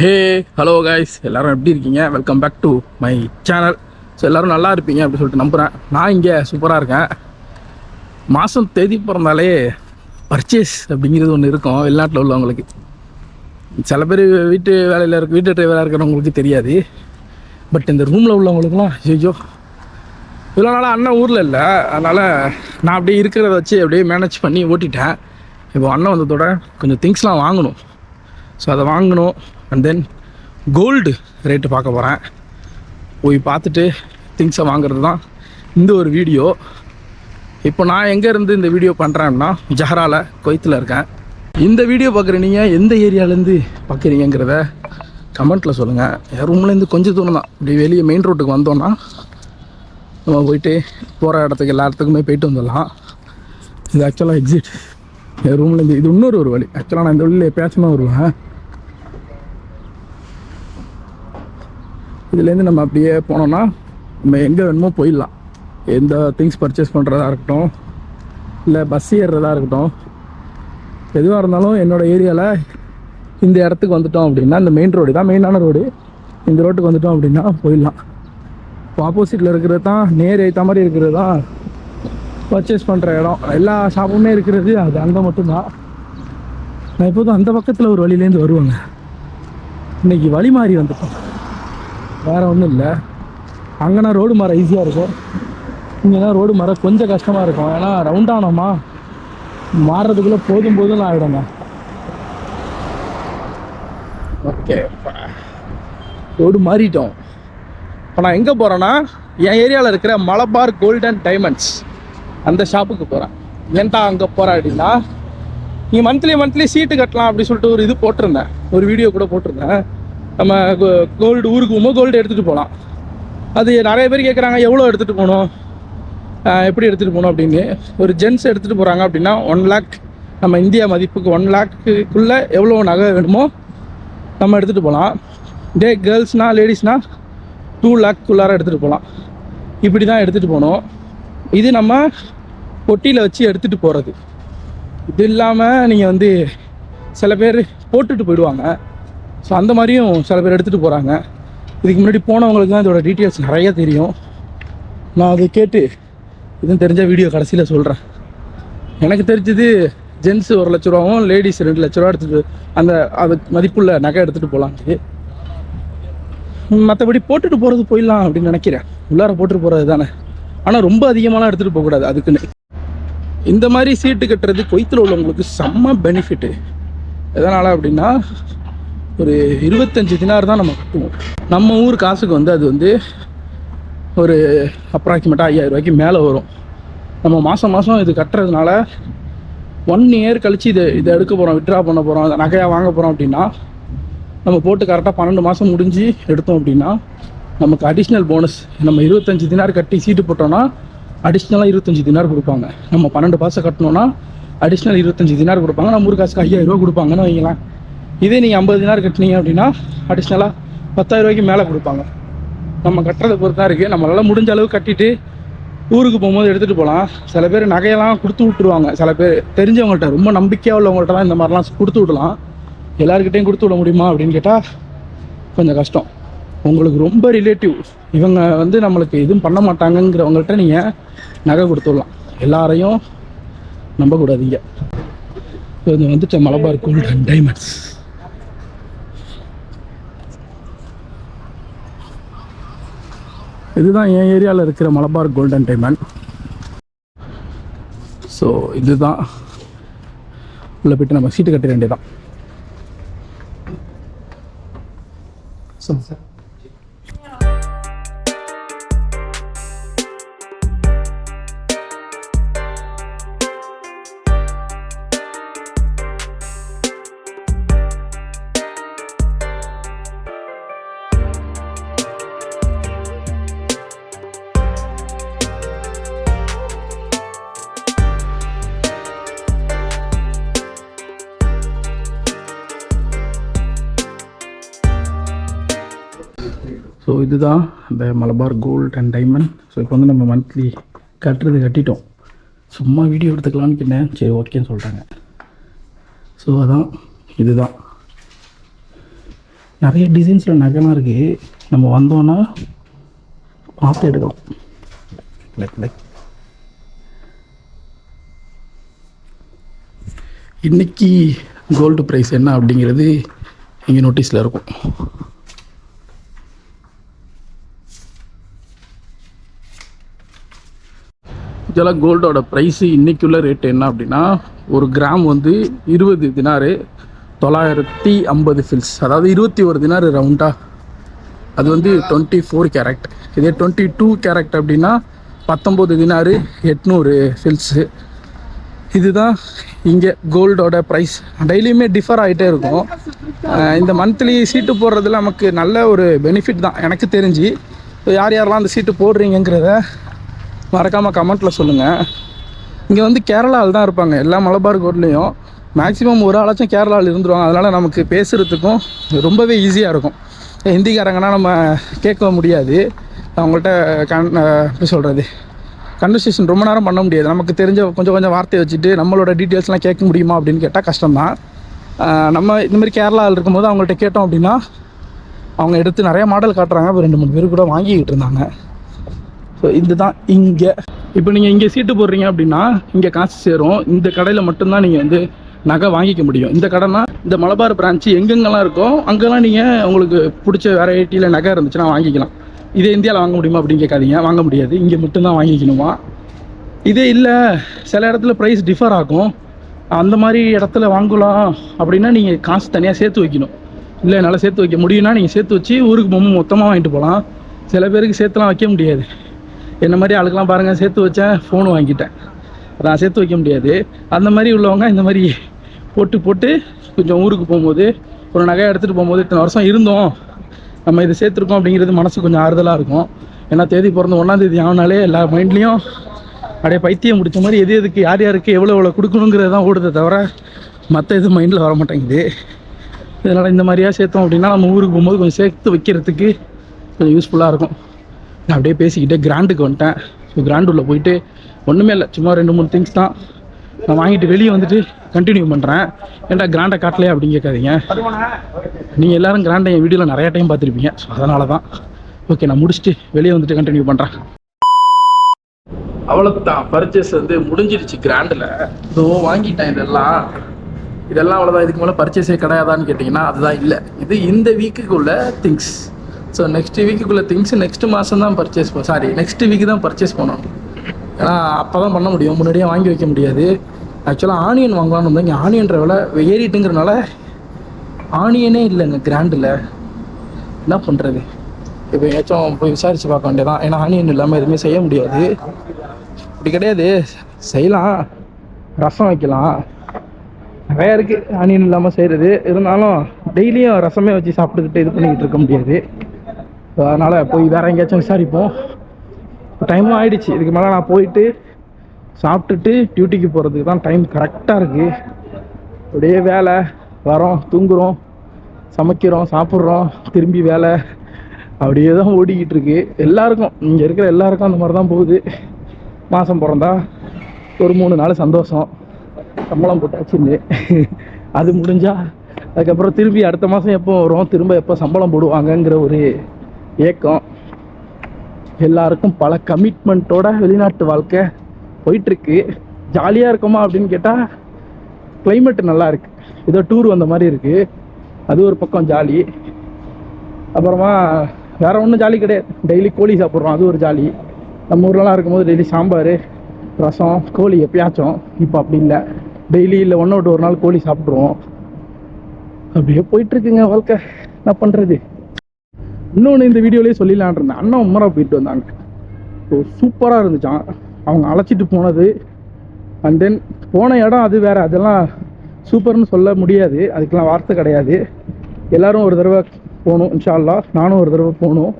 Hey hello guys எல்லாரும் எப்படி இருக்கீங்க? Welcome back to my channel so எல்லோரும் நல்லா இருப்பீங்க அப்படின்னு சொல்லிட்டு நம்புகிறேன் நான் இங்கே சூப்பராக இருக்கேன். மாதம் தேதி பிறந்தாலே பர்ச்சேஸ் அப்படிங்கிறது ஒன்று இருக்கும் வெளிநாட்டில் உள்ளவங்களுக்கு. சில பேர் வீட்டு வேலையில் இருக்க வீட்டு டிரைவராக இருக்கிறவங்களுக்கு தெரியாது. பட் இந்த ரூமில் உள்ளவங்களுக்குலாம் ஐயோ இவ்வளோ நாளாக அண்ணன் ஊரில் இல்லை. அதனால் நான் அப்படியே இருக்கிறத வச்சு அப்படியே மேனேஜ் பண்ணி ஓட்டிட்டேன். இப்போ அண்ணன் வந்ததோட கொஞ்சம் திங்ஸ்லாம் வாங்கணும். ஸோ அதை வாங்கணும். அண்ட் தென் கோல்டு ரேட்டு பார்க்க போகிறேன் போய் பார்த்துட்டு திங்ஸை வாங்குறது தான் இந்த ஒரு வீடியோ இப்போ நான் எங்கே இருந்து இந்த வீடியோ பண்ணுறேன்னா ஜஹரால கொய்த்தில் இருக்கேன். இந்த வீடியோ பார்க்குற நீங்கள் எந்த ஏரியாலேருந்து பார்க்குறீங்கிறத கமெண்ட்டில் சொல்லுங்கள் என் ரூம்லேருந்து கொஞ்சம் தூரம் தான். இப்படி வெளியே மெயின் ரோட்டுக்கு வந்தோன்னா நம்ம போயிட்டு போகிற இடத்துக்கு எல்லா இடத்துக்குமே போயிட்டு வந்துடலாம். இது ஆக்சுவலாக எக்ஸிட் என் ரூம்லேருந்து இது இன்னொரு ஒரு வழி. ஆக்சுவலாக நான் இந்த வழியில் எப்பயாச்சும் வருவேன். இதுலேருந்து நம்ம அப்படியே போனோம்னா நம்ம எங்கே வேணுமோ போயிடலாம். எந்த திங்ஸ் பர்ச்சேஸ் பண்ணுறதா இருக்கட்டும் இல்லை பஸ் ஏறுறதா இருக்கட்டும் எதுவாக இருந்தாலும் என்னோடய ஏரியாவில் இந்த இடத்துக்கு வந்துட்டோம் அப்படின்னா இந்த மெயின் ரோடு தான் மெயினான ரோடு இந்த ரோட்டுக்கு வந்துட்டோம் அப்படின்னா போயிடலாம். இப்போ ஆப்போசிட்டில் இருக்கிறது தான் நேர் ஏற்ற மாதிரி இருக்கிறது தான் பர்ச்சேஸ் பண்ணுற இடம். எல்லா ஷாப்புமே இருக்கிறது அது அங்கே மட்டும்தான். நான் எப்போதும் அந்த பக்கத்தில் ஒரு வழியிலேருந்து வருவாங்க. இன்னைக்கு வழி மாறி வந்துட்டோம். வேறு ஒன்றும் இல்லை. அங்கேனா ரோடு மாற ஈஸியாக இருக்கும். இங்கேனா ரோடு மாற கொஞ்சம் கஷ்டமாக இருக்கும். ஏன்னா ரவுண்ட் ஆனோமா மாறுறதுக்குள்ளே போதும் போதும் ஆகிடுங்க ஓகே. ரோடு மாறிட்டோம். இப்போ நான் எங்கே போகிறேன்னா என் ஏரியாவில் இருக்கிற மலபார் கோல்டன் டைமண்ட்ஸ் அந்த ஷாப்புக்கு போகிறேன் ஏன்டா அங்கே போகிறேன் அப்படின்னா நீ மந்த்லி மந்த்லி சீட்டு கட்டலாம் அப்படின்னு சொல்லிட்டு ஒரு இது போட்டிருந்தேன். ஒரு வீடியோ கூட போட்டிருந்தேன். நம்ம கோல்டு ஊருக்கு போகும்போது கோல்டு எடுத்துகிட்டு போகலாம் அது நிறைய பேர் கேட்குறாங்க எவ்வளோ எடுத்துகிட்டு போகணும்? எப்படி எடுத்துகிட்டு போகணும்? அப்படின்னு. ஒரு ஜென்ஸ் எடுத்துகிட்டு போகிறாங்க அப்படின்னா ஒன் லேக் நம்ம இந்தியா மதிப்புக்கு ஒன் லேக்குக்குள்ளே எவ்வளோ நகை வேணுமோ நம்ம எடுத்துகிட்டு போகலாம் இதே கேர்ள்ஸ்னால் லேடிஸ்னால் டூ லேக்குள்ளார எடுத்துகிட்டு போகலாம் இப்படி தான் எடுத்துகிட்டு போகணும். இது நம்ம பொட்டியில் வச்சு எடுத்துகிட்டு போகிறது இது இல்லாமல் நீங்கள் வந்து சில பேர் போட்டுட்டு போயிடுவாங்க. ஸோ அந்த மாதிரியும் சில பேர் எடுத்துகிட்டு போகிறாங்க இதுக்கு முன்னாடி போனவங்களுக்கு தான் இதோட டீட்டெயில்ஸ் நிறைய தெரியும். நான் அதை கேட்டு இதுவும் தெரிஞ்ச வீடியோ கடைசியில் சொல்கிறேன் எனக்கு தெரிஞ்சது ஜென்ஸ் ஒரு லட்ச ரூபாவும் லேடிஸ் ரெண்டு லட்ச ரூபா எடுத்துகிட்டு அந்த அது மதிப்புள்ள நகை எடுத்துகிட்டு போகலான்ட்டு மற்றபடி போட்டுட்டு போகிறது போயிடலாம் அப்படின்னு நினைக்கிறேன். உள்ளார போட்டுட்டு போகிறது தானே. ஆனால் ரொம்ப அதிகமாலாம் எடுத்துகிட்டு போகக்கூடாது அதுக்குன்னு. இந்த மாதிரி சீட்டு கட்டுறது கொய்த்தில் உள்ளவங்களுக்கு செம்ம பெனிஃபிட்டு எதனால் அப்படின்னா ஒரு இருபத்தஞ்சி தினார் தான் நம்ம கட்டுவோம். நம்ம ஊர் காசுக்கு வந்து அது வந்து ஒரு அப்ராக்சிமேட்டாக ஐயாயிரம் ரூபாய்க்கு மேலே வரும். நம்ம மாதம் மாதம் இது கட்டுறதுனால ஒன் இயர் கழித்து இது இதை எடுக்க போகிறோம் விட்ரா பண்ண போகிறோம் நகையாக வாங்க போகிறோம் அப்படின்னா நம்ம போட்டு கரெக்டாக பன்னெண்டு மாதம் முடிஞ்சு எடுத்தோம் அப்படின்னா நமக்கு அடிஷ்னல் போனஸ் நம்ம இருபத்தஞ்சி தினார் கட்டி சீட்டு போட்டோம்னா அடிஷ்னலாக இருபத்தஞ்சி தினார் கொடுப்பாங்க. நம்ம பன்னெண்டு மாதம் கட்டணும்னா அடிஷ்னல் இருபத்தஞ்சி தினார் கொடுப்பாங்க. நம்ம ஊர் காசுக்கு ஐயாயிரம் ரூபா கொடுப்பாங்கன்னு வைங்களேன். இதே நீங்கள் ஐம்பது தினார் கட்டினீங்க அப்படின்னா அடிஷ்னலாக பத்தாயிரம் ரூபாய்க்கு மேலே கொடுப்பாங்க. நம்ம கட்டுறதை பொறுத்து தான் இருக்குது நம்மளால் முடிஞ்ச அளவு கட்டிட்டு ஊருக்கு போகும்போது எடுத்துகிட்டு போகலாம் சில பேர் நகையெல்லாம் கொடுத்து விட்ருவாங்க சில பேர் தெரிஞ்சவங்கள்ட்ட ரொம்ப நம்பிக்கையாக உள்ளவங்கள்ட்டலாம் இந்த மாதிரிலாம் கொடுத்து விடலாம். எல்லாருக்கிட்டையும் கொடுத்து விட முடியுமா அப்படின்னு கேட்டால் கொஞ்சம் கஷ்டம். உங்களுக்கு ரொம்ப ரிலேட்டிவ் இவங்க வந்து நம்மளுக்கு எதுவும் பண்ண மாட்டாங்கங்கிறவங்கள்ட்ட நீங்கள் நகை கொடுத்து விடலாம். எல்லாரையும் நம்பக்கூடாதீங்க. இப்போ வந்து வந்துட்டு மலபார் கோல்ட் அண்ட் டைமண்ட்ஸ் இதுதான் என் ஏரியாவில் இருக்கிற மலபார் கோல்டன் டைமண்ட் ஸோ இதுதான். உள்ளே போயிட்டு நம்ம சீட்டு கட்ட வேண்டியதான் சொல்லுங்கள் சார். ஸோ இதுதான் அந்த Malabar gold and diamond so இப்போ வந்து நம்ம மந்த்லி கட்டுறது கட்டிட்டோம். சும்மா வீடியோ எடுத்துக்கலான்னு கேட்டேன். சரி ஓகேன்னு சொல்லிட்டாங்க. ஸோ அதான் இதுதான். நிறைய டிசைன்ஸில் நகைலாம் இருக்குது நம்ம வந்தோன்னா பார்த்து எடுக்கலாம். லைக் லைக் இன்னைக்கு கோல்டு ப்ரைஸ் என்ன அப்படிங்கிறது இங்கே நோட்டீஸில் இருக்கும். ஆக்சுவலாக கோல்டோட ப்ரைஸு இன்றைக்குள்ள ரேட் என்ன அப்படின்னா ஒரு கிராம் வந்து இருபது தினாரு தொள்ளாயிரத்தி ஐம்பது ஃபில்ஸ் அதாவது இருபத்தி ஒரு தினாரு ரவுண்டாக அது வந்து டுவெண்ட்டி ஃபோர் கேரக்ட் இதே டுவெண்ட்டி டூ கேரக்ட் அப்படின்னா பத்தொம்போது தினாரு எட்நூறு ஃபில்ஸு இதுதான் இங்கே கோல்டோட ப்ரைஸ் டெய்லியுமே டிஃபர் ஆகிட்டே இருக்கும். இந்த மந்த்லி சீட்டு போடுறதுல நமக்கு நல்ல ஒரு பெனிஃபிட் தான். எனக்கு தெரிஞ்சு. யார் யாரெல்லாம் அந்த சீட்டு போடுறீங்கங்கிறத மறக்காமல் கமெண்ட்டில் சொல்லுங்கள் இங்கே வந்து கேரளாவில் தான் இருப்பாங்க. எல்லா மலபார் கோட்லேயும் மேக்ஸிமம் ஒரு ஆளாச்சும் கேரளாவில் இருந்துருவாங்க. அதனால் நமக்கு பேசுகிறதுக்கும் ரொம்பவே ஈஸியாக இருக்கும். ஹிந்திக்காரங்கன்னா நம்ம கேட்க முடியாது. அவங்கள்ட்ட கண் எப்படி சொல்கிறது கன்வர்சேஷன் ரொம்ப நேரம் பண்ண முடியாது. நமக்கு தெரிஞ்ச கொஞ்சம் கொஞ்சம் வார்த்தையை வச்சுட்டு நம்மளோட டீட்டெயில்ஸ்லாம் கேட்க முடியுமா அப்படின்னு கேட்டால் கஷ்டம்தான். நம்ம இந்த மாதிரி கேரளாவில் இருக்கும்போது அவங்கள்ட்ட கேட்டோம் அப்படின்னா அவங்க எடுத்து நிறைய மாடல் காட்டுறாங்க. இப்போ ரெண்டு மூணு பேர் கூட வாங்கிக்கிட்டு இருந்தாங்க. ஸோ இதுதான் இங்கே. இப்போ நீங்கள் இங்கே சீட்டு போடுறீங்க அப்படின்னா இங்கே காசு சேரும். இந்த கடையில் மட்டும்தான் நீங்கள் வந்து நகை வாங்கிக்க முடியும். இந்த கடைனா இந்த மலபார் பிரான்ச்சு எங்கெங்கெல்லாம் இருக்கோ அங்கெல்லாம் நீங்கள் உங்களுக்கு பிடிச்ச வெரைட்டியில் நகை இருந்துச்சுன்னா வாங்கிக்கலாம். இதே இந்தியாவில் வாங்க முடியுமா அப்படின்னு கேட்காதீங்க. வாங்க முடியாது. இங்கே மட்டும்தான் வாங்கிக்கணுமா? இதே இல்லை சில இடத்துல ப்ரைஸ் டிஃபர் ஆகும். அந்த மாதிரி இடத்துல வாங்கலாம் அப்படின்னா நீங்கள் காசு தனியாக சேர்த்து வைக்கணும். இல்லை என்னால் சேர்த்து வைக்க முடியும்னா நீங்கள் சேர்த்து வச்சு ஊருக்கு போகும்போது மொத்தமாக வாங்கிட்டு போகலாம். சில பேருக்கு சேர்த்துலாம் வைக்க முடியாது. என்ன மாதிரி ஆளுக்கெல்லாம் பாருங்கள் சேர்த்து வச்சேன் ஃபோன் வாங்கிட்டேன். நான் சேர்த்து வைக்க முடியாது. அந்த மாதிரி உள்ளவங்க இந்த மாதிரி போட்டு போட்டு கொஞ்சம் ஊருக்கு போகும்போது ஒரு நகையை எடுத்துகிட்டு போகும்போது இத்தனை வருஷம் இருந்தோம். நம்ம இதை சேர்த்துருக்கோம் அப்படிங்கிறது மனசு கொஞ்சம் ஆறுதலாக இருக்கும். ஏன்னா தேதி பிறந்த ஒன்றாந்தேதி ஆனாலே எல்லா மைண்ட்லேயும் அப்படியே பைத்தியம் முடிச்ச மாதிரி எது எதுக்கு யார் யாருக்கு எவ்வளோ எவ்வளோ கொடுக்கணுங்கிறது தான் ஓடுதே தவிர மற்ற இது மைண்டில் வர மாட்டேங்குது இதனால் இந்த மாதிரியா சேர்த்தோம் அப்படின்னா நம்ம ஊருக்கு போகும்போது கொஞ்சம் சேர்த்து வைக்கிறதுக்கு கொஞ்சம் யூஸ்ஃபுல்லாக இருக்கும். நான் அப்படியே பேசிக்கிட்டே கிராண்டுக்கு வந்துட்டேன். ஸோ கிராண்ட் போயிட்டு ஒன்றுமே இல்லை சும்மா ரெண்டு மூணு திங்ஸ் தான். நான் வாங்கிட்டு வெளியே வந்துட்டு கண்டினியூ பண்ணுறேன் ஏன்டா கிராண்டை காட்டலையா அப்படின்னு கேட்காதீங்க. நீங்கள் எல்லாரும் கிராண்டை என் வீடியோவில் நிறையா டைம் பார்த்துருப்பீங்க. ஸோ அதனால தான். ஓகே நான் முடிச்சுட்டு வெளியே வந்துட்டு கண்டினியூ பண்ணுறேன் அவ்வளோதான் பர்ச்சேஸ் வந்து முடிஞ்சிருச்சு கிராண்டில் இதோ வாங்கிட்டேன் இதெல்லாம். இதெல்லாம் அவ்வளோதான் இதுக்கு மேலே பர்ச்சேஸே கிடையாதான்னு கேட்டிங்கன்னா அதுதான் இல்லை. இது இந்த வீக்குக்குள்ள திங்ஸ் ஸோ நெக்ஸ்ட் வீக்குக்குள்ளே திங்ஸ் நெக்ஸ்ட் மாதம் தான் பர்ச்சேஸ் சாரி நெக்ஸ்ட் வீக்கு தான் பர்ச்சேஸ் பண்ணணும் ஏன்னா அப்போ தான் பண்ண முடியும். முன்னாடியே வாங்கி வைக்க முடியாது. ஆக்சுவலாக ஆனியன் வாங்கலாம்னு இருந்தேன் இங்கே ஆனியன்ற விலை ஏறிட்டுங்கிறனால ஆனியனே இல்லைங்க கிராண்டில் என்ன பண்ணுறது இப்போ எங்கேயாச்சும் போய் விசாரித்து பார்க்க வேண்டியதான் ஏன்னா ஆனியன் இல்லாமல் எதுவுமே செய்ய முடியாது. அப்படி கிடையாது. செய்யலாம். ரசம் வைக்கலாம். நிறையா இருக்குது ஆனியன் இல்லாமல் செய்கிறது இருந்தாலும் டெய்லியும் ரசமே வச்சு சாப்பிட்டுக்கிட்டு இது பண்ணிக்கிட்டு இருக்க முடியாது. ஸோ அதனால் போய் வேறு எங்கேயாச்சும் விசாரிப்போம் டைமும் ஆயிடுச்சு. இதுக்கு மேலே நான் போயிட்டு சாப்பிட்டுட்டு டியூட்டிக்கு போகிறதுக்கு தான் டைம் கரெக்டாக இருக்குது அப்படியே வேலை வரோம் தூங்குறோம் சமைக்கிறோம் சாப்பிட்றோம் திரும்பி வேலை. அப்படியே தான் ஓடிக்கிட்டு இருக்கு. எல்லாருக்கும் இங்கே இருக்கிற எல்லாருக்கும் அந்த மாதிரி தான் போகுது. மாதம் பிறந்தா ஒரு மூணு நாள் சந்தோஷம். சம்பளம் போட்டாச்சுன்னு. அது முடிஞ்சால் அதுக்கப்புறம் திரும்பி அடுத்த மாதம் எப்போ வரும்? திரும்ப எப்போ சம்பளம் போடுவாங்கங்கிற ஒரு ஏக்கம் எல்லாருக்கும் பல கமிட்மெண்ட்டோட வெளிநாட்டு வாழ்க்கை போயிட்டுருக்கு. ஜாலியாக இருக்குமா அப்படின்னு கேட்டால் climate நல்லா இருக்குது ஏதோ டூர் வந்த மாதிரி இருக்குது அது ஒரு பக்கம் ஜாலி. அப்புறமா வேற ஒன்றும் ஜாலி கிடையாது. டெய்லி கோழி சாப்பிட்றோம் அது ஒரு ஜாலி. நம்ம ஊர்லலாம் இருக்கும்போது டெய்லி சாம்பார் ரசம் கோழி எப்பயாச்சும். இப்போ அப்படி இல்லை. டெய்லி இல்லை ஒன்று விட்டு ஒரு நாள் கோழி சாப்பிட்ருவோம் அப்படியே போயிட்டுருக்குங்க வாழ்க்கை. என்ன பண்ணுறது இன்னொன்று இந்த வீடியோலேயே சொல்லிடலான் இருந்தேன். அண்ணன் உமரா போயிட்டு வந்தாங்க. ஸோ சூப்பராக இருந்துச்சான் அவங்க அழைச்சிட்டு போனது. அண்ட் தென் போன இடம் அது வேறு. அதெல்லாம் சூப்பர்னு சொல்ல முடியாது. அதுக்கெல்லாம் வார்த்தை கிடையாது. எல்லோரும் ஒரு தடவை போகணும் இன்ஷால்லா நானும் ஒரு தடவை போகணும்.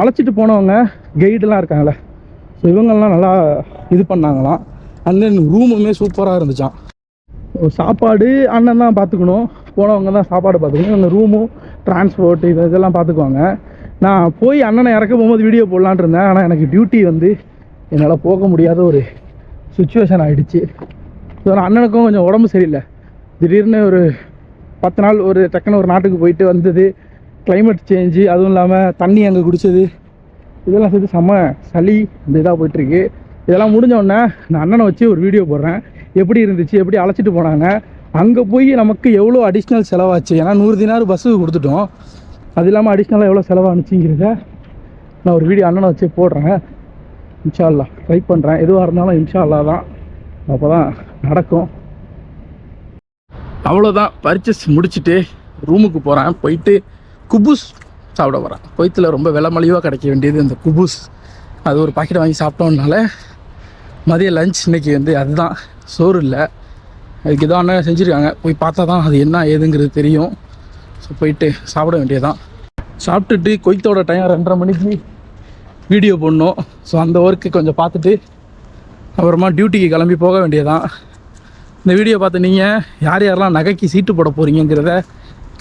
அழைச்சிட்டு போனவங்க கைடெலாம் இருக்காங்களே ஸோ இவங்கெல்லாம் நல்லா இது பண்ணாங்களாம். அண்ட் தென் ரூமுமே சூப்பராக இருந்துச்சான் சாப்பாடு அண்ணன் தான் பார்த்துக்கணும். போனவங்க தான் சாப்பாடு பார்த்துக்கணும். அந்த ரூமும் டிரான்ஸ்போர்ட் இது இதெல்லாம் பார்த்துக்குவாங்க நான் போய் அண்ணனை இறக்க போகும்போது வீடியோ போடலான்னு இருந்தேன். ஆனால் எனக்கு டியூட்டி வந்து என்னால் போக முடியாத ஒரு சுச்சுவேஷன் ஆகிடுச்சு ஸோ அண்ணனுக்கும் கொஞ்சம் உடம்பு சரியில்லை. திடீர்னு ஒரு பத்து நாள் ஒரு டக்குன்னு ஒரு நாட்டுக்கு போயிட்டு வந்தது. கிளைமேட் சேஞ்சு அதுவும் இல்லாமல் தண்ணி அங்கே குடிச்சது. இதெல்லாம் சேர்த்து செம்ம சளி இந்த இதாக போயிட்டுருக்கு. இதெல்லாம் முடிஞ்ச உடனே நான் அண்ணனை வச்சு ஒரு வீடியோ போடுறேன். எப்படி இருந்துச்சு எப்படி அழைச்சிட்டு போனாங்க அங்கே போய் நமக்கு எவ்வளோ அடிஷ்னல் செலவாச்சு? ஏன்னா நூறு தினார் பஸ்ஸுக்கு கொடுத்துட்டோம். அது இல்லாமல் அடிஷ்னலாக எவ்வளோ செலவானுச்சுங்கிறத நான் ஒரு வீடியோ அண்ணனை வச்சு போடுறேன். இன்ஷா அல்லா ட்ரை பண்ணுறேன் எதுவாக இருந்தாலும் இன்ஷா அல்லா தான். அப்போ தான் நடக்கும். அவ்வளோதான் பர்ச்சேஸ் முடிச்சுட்டு ரூமுக்கு போகிறேன் போயிட்டு குபூஸ் சாப்பிட போகிறேன் கொய்த்தில் ரொம்ப விலை மலிவாக கிடைக்க வேண்டியது இந்த குபூஸ். அது ஒரு பாக்கெட் வாங்கி சாப்பிட்டோம்னால மதிய லஞ்ச் இன்னைக்கு வந்து அதுதான். சோறு இல்லை. அதுக்கு இதான செஞ்சுருக்காங்க. போய் பார்த்தா தான் அது என்ன ஏதுங்கிறது தெரியும். ஸோ போயிட்டு சாப்பிட வேண்டியதான் சாப்பிட்டுட்டு கொய்த்தோட டைம் ரெண்டரை மணிக்கு வீடியோ போடணும். ஸோ அந்த ஒர்க்கு கொஞ்சம் பார்த்துட்டு அப்புறமா டியூட்டிக்கு கிளம்பி போக வேண்டியதான் இந்த வீடியோ பார்த்து நீங்கள் யார் யாரெல்லாம் நகைக்கு சீட்டு போட போகிறீங்கிறத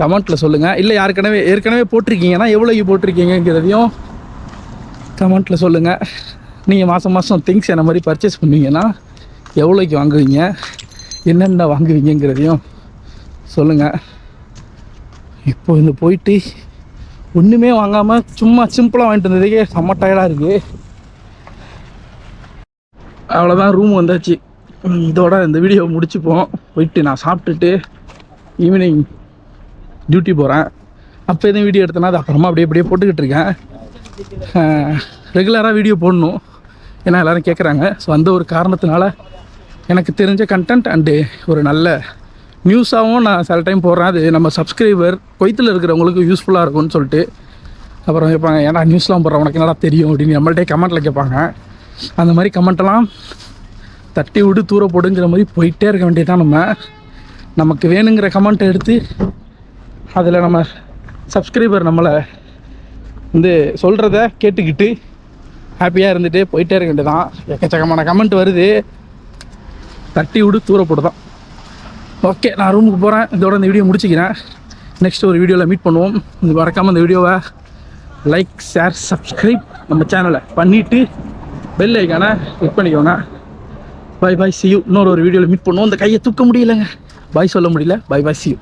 கமெண்ட்டில் சொல்லுங்கள் இல்லை யாருக்கனவே ஏற்கனவே போட்டிருக்கீங்கன்னா எவ்வளோக்கு போட்டிருக்கீங்கிறதையும் கமெண்ட்டில் சொல்லுங்கள் நீங்கள் மாதம் மாதம் திங்ஸ் என்ன மாதிரி பர்ச்சேஸ் பண்ணுவீங்கன்னா எவ்வளோக்கு வாங்குவீங்க? என்னென்ன வாங்குவீங்கங்கிறதையும் சொல்லுங்கள் இப்போ இந்த போயிட்டு ஒன்றுமே வாங்காமல் சும்மா சிம்பிளாக வாங்கிட்டு வந்ததுக்கே செம்ம டயர்டாக இருக்குது அவ்வளோதான் ரூம் வந்தாச்சு. இதோட இந்த வீடியோ முடிச்சுப்போம். போயிட்டு நான் சாப்பிட்டுட்டு ஈவினிங் டியூட்டி போகிறேன் அப்போ எதுவும் வீடியோ எடுத்தேன்னா அது அப்புறமா அப்படியே அப்படியே போட்டுக்கிட்டு இருக்கேன். ரெகுலராக வீடியோ போடணும். ஏன்னா எல்லோரும் கேட்குறாங்க ஸோ அந்த ஒரு காரணத்தினால எனக்கு தெரிஞ்ச கண்டென்ட் அண்டு ஒரு நல்ல நியூஸாகவும் நான் சில டைம் போடுறேன். அது நம்ம சப்ஸ்கிரைபர் கொய்த்தில் இருக்கிறவங்களுக்கு யூஸ்ஃபுல்லாக இருக்கும்னு சொல்லிட்டு. அப்புறம் கேட்பாங்க ஏன்னா நியூஸ்லாம் போடுற? உனக்கு என்னடா தெரியும்? அப்படின்னு நம்மள்டே கமெண்ட்டில் கேட்பாங்க அந்த மாதிரி கமெண்ட்டெல்லாம் தட்டி விடு தூர போடுங்கிற மாதிரி போயிட்டே இருக்க வேண்டியதான் நம்ம. நமக்கு வேணுங்கிற கமெண்ட்டை எடுத்து அதில் நம்ம சப்ஸ்கிரைபர் நம்மளை வந்து சொல்கிறத கேட்டுக்கிட்டு ஹாப்பியாக இருந்துட்டு போயிட்டே இருக்க வேண்டியதான் எக்கச்சக்கமான கமெண்ட் வருது. தட்டி விடு தூர தான். ஓகே நான் ரூமுக்கு போகிறேன் இதோட இந்த வீடியோ முடிச்சுக்கிறேன். நெக்ஸ்ட் ஒரு வீடியோவில் மீட் பண்ணுவோம். இது மறக்காமல் இந்த வீடியோவை லைக் ஷேர் சப்ஸ்கிரைப் நம்ம சேனலை பண்ணிவிட்டு பெல் ஐக்கான கிளிக் பண்ணிக்கோங்க. பாய் பாய் சியூ இன்னொரு ஒரு வீடியோவில் மீட் பண்ணுவோம். இந்த கையை தூக்க முடியலங்க. பாய் சொல்ல முடியல. பாய் பாய் சியூ